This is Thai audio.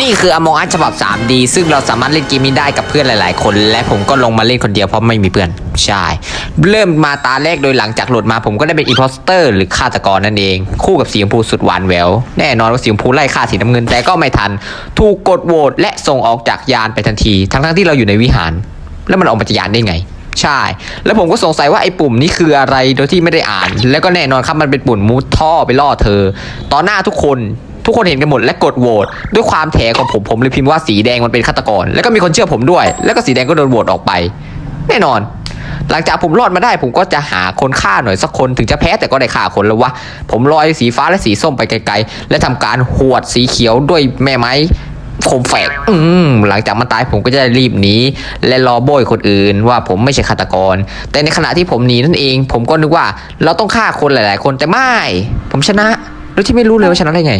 นี่คือ Among Us ฉบับ 3D ซึ่งเราสามารถเล่นเกมนี้ได้กับเพื่อนหลาย ๆ คน และผมก็ลงมาเล่นคนเดียวเพราะไม่มีเพื่อนใช่เริ่มมาตาแรกโดยหลังจากโหลดมาผมก็ได้เป็นอีพอสเตอร์หรือฆาตกรนั่นเอง คู่กับสีชมพูสุดหวานแหววแน่นอนว่าสีชมพูไล่ฆ่าสีน้ำเงินแต่ก็ไม่ทัน ถูกกดโหวตและส่งออกจากยานไปทันที ทั้งๆที่เราอยู่ในวิหาร แล้วมันออกมาจากยานได้ไงใช่ แล้วผมก็สงสัยว่าไอ้ปุ่มนี้คืออะไรโดยที่ไม่ได้อ่าน แล้วก็แน่นอนครับมันเป็นปุ่มมุดท่อไปล่อเธอ ต่อหน้าทุกคน ทุกคนเห็นกันหมดและกดโหวตด้วยความแถของผมผมเลยพิมพ์ว่าสีแดงมันเป็นฆาตกร แล้วก็มีคนเชื่อผมด้วย แล้วก็สีแดงก็โดนโหวตออกไป แน่นอน หลังจากผมรอดมาได้ ผมก็จะหาคนฆ่าหน่อยสักคนถึงจะแพ้แต่ก็ได้ฆ่าคนแล้ววะผมลอยสีฟ้าและสีส้มไปไกลๆ และทำการหวดสีเขียวด้วยแม่ไม้คมแฝกอืมหลังจากมันตายผมก็จะรีบหนีและรอโบยคนอื่นว่าผมไม่ใช่ฆาตกร แต่ในขณะที่ผมหนีนั่นเอง ผมก็นึกว่าเราต้องฆ่าคนหลาย ๆ คนแต่ไม่ ผมชนะโดยที่ไม่รู้เลยว่าชนะได้ไง